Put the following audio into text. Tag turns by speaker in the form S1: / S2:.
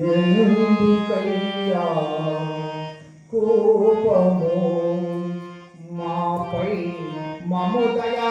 S1: ఎందుకయ్యా కోపము మాపై మమదయా